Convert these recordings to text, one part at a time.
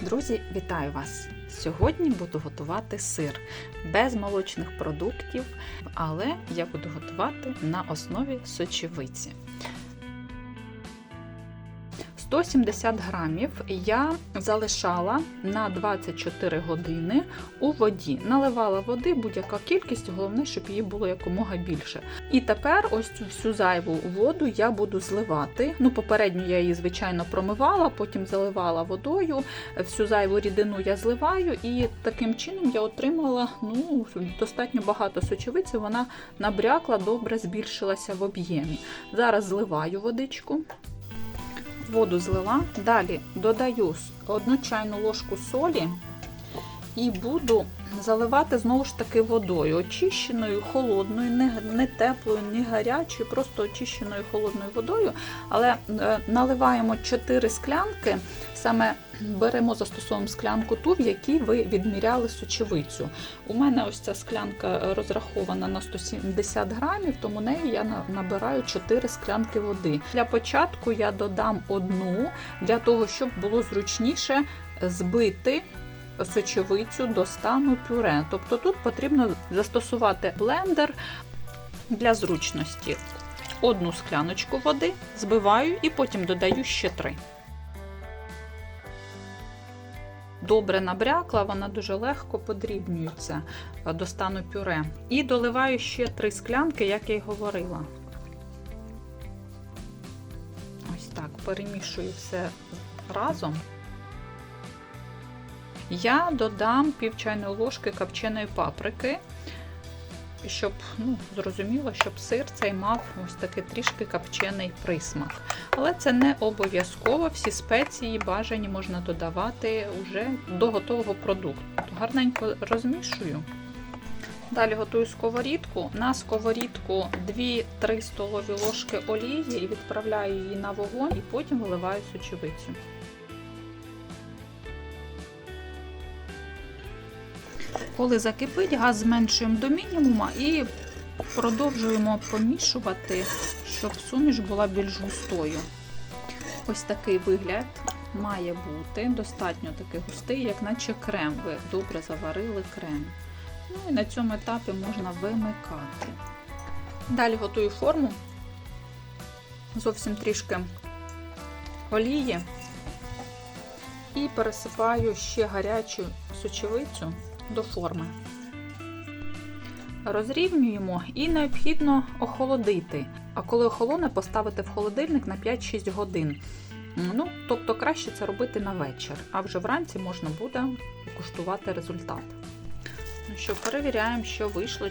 Друзі, вітаю вас! Сьогодні буду готувати сир без молочних продуктів, але я буду готувати на основі сочевиці. 170 грамів я залишала на 24 години у воді. Наливала води будь-яка кількість, головне, щоб її було якомога більше. І тепер ось цю всю зайву воду я буду зливати. Ну, попередньо я її, звичайно, промивала, потім заливала водою. Всю зайву рідину я зливаю, і таким чином я отримала ну, достатньо багато сочевиці, вона набрякла, добре збільшилася в об'ємі. Зараз зливаю водичку воду злила. Далі додаю одну чайну ложку солі і буду заливати знову ж таки водою, очищеною, холодною, не, теплою, не гарячою, просто очищеною холодною водою. Але е, наливаємо 4 склянки, саме беремо застосовуємо склянку ту, в якій ви відміряли сочевицю. У мене ось ця склянка розрахована на 170 грамів, тому неї я набираю 4 склянки води. Для початку я додам одну для того, щоб було зручніше збити сочевицю до стану пюре. Тобто тут потрібно застосувати блендер для зручності. Одну скляночку води збиваю і потім додаю ще три. Добре набрякла, вона дуже легко подрібнюється до стану пюре. І доливаю ще три склянки, як я й говорила. Ось так, перемішую все разом. Я додам пів чайної ложки копченої паприки, щоб, ну, зрозуміло, щоб сир цей мав ось такий трішки копчений присмак. Але це не обов'язково, всі спеції бажані можна додавати вже до готового продукту. Гарненько розмішую. Далі готую сковорідку. На сковорідку 2-3 столові ложки олії і відправляю її на вогонь, і потім виливаю сочевицю. Коли закипить, газ зменшуємо до мінімуму і продовжуємо помішувати, щоб суміш була більш густою. Ось такий вигляд має бути, достатньо такий густий, як наче крем. Ви добре заварили крем. Ну і на цьому етапі можна вимикати. Далі готую форму, зовсім трішки олії і пересипаю ще гарячу сочевицю до форми. Розрівнюємо і необхідно охолодити. А коли охолоне, поставити в холодильник на 5-6 годин. Ну, Тобто краще це робити на вечір, а вже вранці можна буде куштувати результат. Ну що, перевіряємо, що вийшло.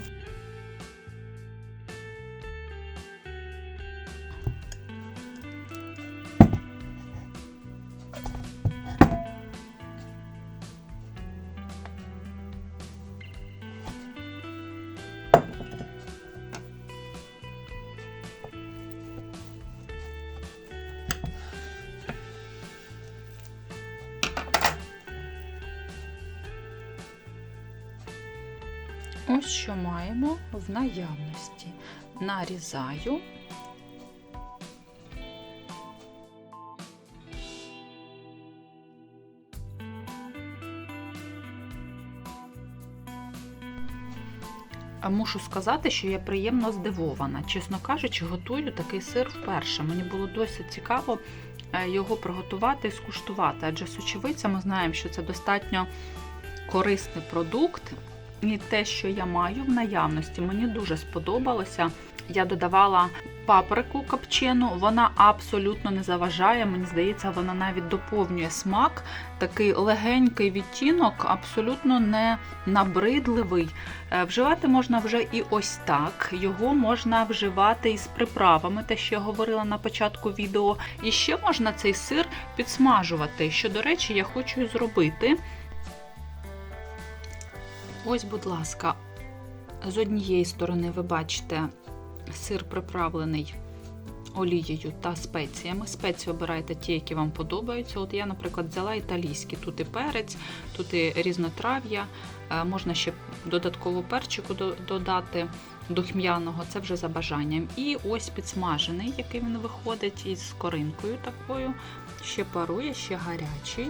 Ось що маємо в наявності. Нарізаю. Мушу сказати, що я приємно здивована. Чесно кажучи, готую такий сир вперше. Мені було досить цікаво е, його приготувати і скуштувати, адже сочевиця ми знаємо, що це достатньо корисний продукт. І те, що я маю в наявності, мені дуже сподобалося. Я додавала паприку копчену, вона абсолютно не заважає. Мені здається, вона навіть доповнює смак. Такий легенький відтінок, абсолютно не набридливий. Вживати можна вже і ось так. Його можна вживати із приправами, те, що я говорила на початку відео. І ще можна цей сир підсмажувати, що, до речі, я хочу зробити. Ось, будь ласка, з однієї сторони ви бачите сир приправлений олією та спеціями. Спеції обирайте ті, які вам подобаються. От я, наприклад, взяла італійські. Тут і перець, тут і різнотрав'я, можна ще додатково перчику додати духм'яного, це вже за бажанням. І ось підсмажений, який він виходить із коринкою такою. Ще парує, ще гарячий.